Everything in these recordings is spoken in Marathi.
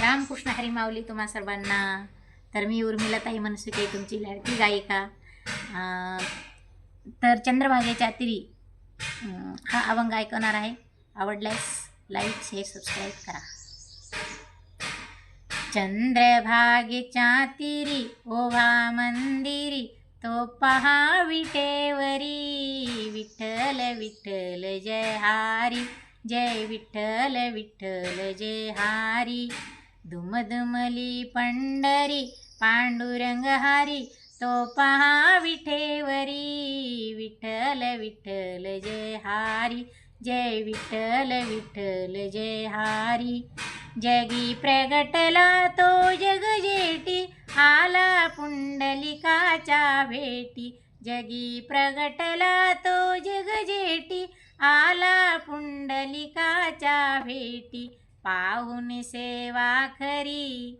रामकृष्ण हरी माऊली तुम्हा सर्वांना. तर मी उर्मिलाताई मनसुके तुमची लाडकी गायिका. तर चंद्रभागेच्या तिरी हा अभंग ऐकवणार आहे. आवडल्यास लाईक शेअर सबस्क्राईब करा. चंद्रभागेच्या तिरी ओव्हा मंदिरी तो पहा विटेवरी विठ्ठल विठ्ठल जय हारी जय विठ्ठल विठ्ठल जय हारी. दुमदुमली पंढरी पांडुरंग हारी तो पहा विठेवरी विठ्ठल विठ्ठल जय हारी जय विठ्ठल विठ्ठल जय हारी जगी प्रगटला तो जगजेटी आला पुंडलिकाच्या भेटी. जगी प्रगटला तो जगजेटी आला पुंडलिकाच्या भेटी. पाहुनी सेवा खरी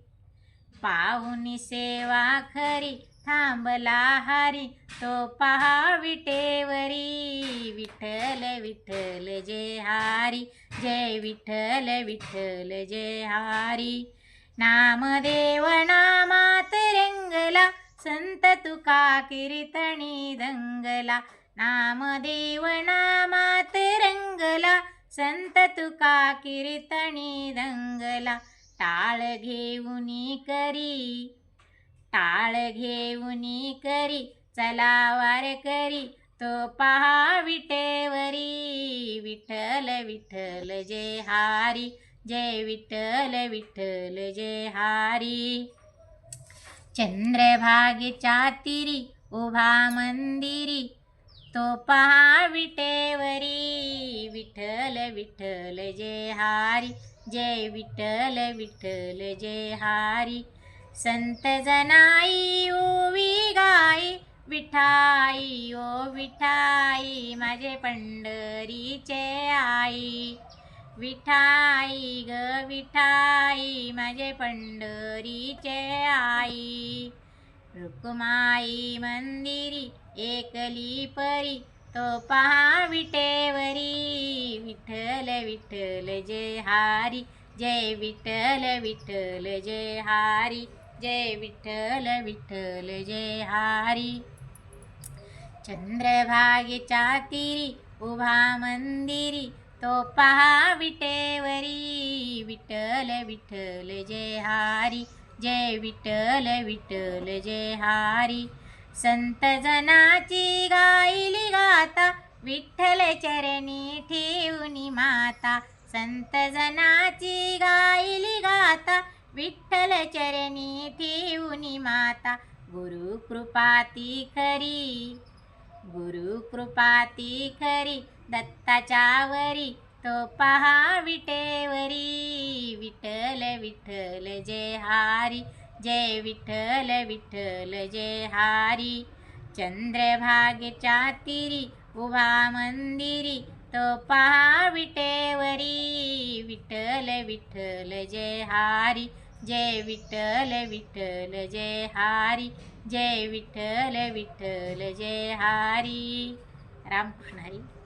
पाहुनी सेवा खरी थांबला हारी तो पहा विटेवरी विठ्ठल विठ्ठल जय हारी जय विठ्ठल विठ्ठल जय हारी. नामदेव नामात रंगला संत तुका कीर्तनी दंगला. नामदेव नामात रंगला संत तुका कीर्तनी दंगला टाळ घेऊनी करी. टाळ घेऊनी करी चला वार करी. तो पहा विटेवरी विठ्ठल विठ्ठल जय हारी जय विठ्ठल विठ्ठल जय हारी. चंद्रभागेच्या तिरी उभा मंदिरी तो पहा विटेवरी विठ्ठल विठ्ठल जय हारी जय विठ्ठल विठ्ठल जय हारी. संत जनाई ओवी गाई विठाई ओ विठाई माझे पंढरीचे आई. विठाई ग विठाई माझे पंढरीचे आई. रुक्माई मंदिरी एकली परी तो पहा विटेवरी विठ्ठल विठ्ठल जय हारी जय विठ्ठल विठ्ठल जय हारी जय विठ्ठल विठ्ठल जय हारी. चंद्रभागेच्या तिरी उभा मंदिरी तो पहा विटेवरी विठ्ठल विठ्ठल जय हारी. जय विठ्ठल विठ्ठल जय हारी. संत जनाची गायली गाता विठ्ठल चरणी ठेवणी माता. संत जनाची गायली गाता विठ्ठल चरणी ठेवणी माता. गुरु कृपाती खरी गुरु कृपाती खरी. दत्ताच्या वरी तो पहा विटेवरी. विठ्ठल विठ्ठल जय हारी जय विठ्ठल विठ्ठल जय हारी. चंद्रभागेच्या तिरी उभा मंदिरी तो पहा विटेवरी. विठ्ठल विठ्ठल जय हारी जय विठ्ठल विठ्ठल जय हारी जय विठ्ठल विठ्ठल जय हारी. रामकृष्ण हरी.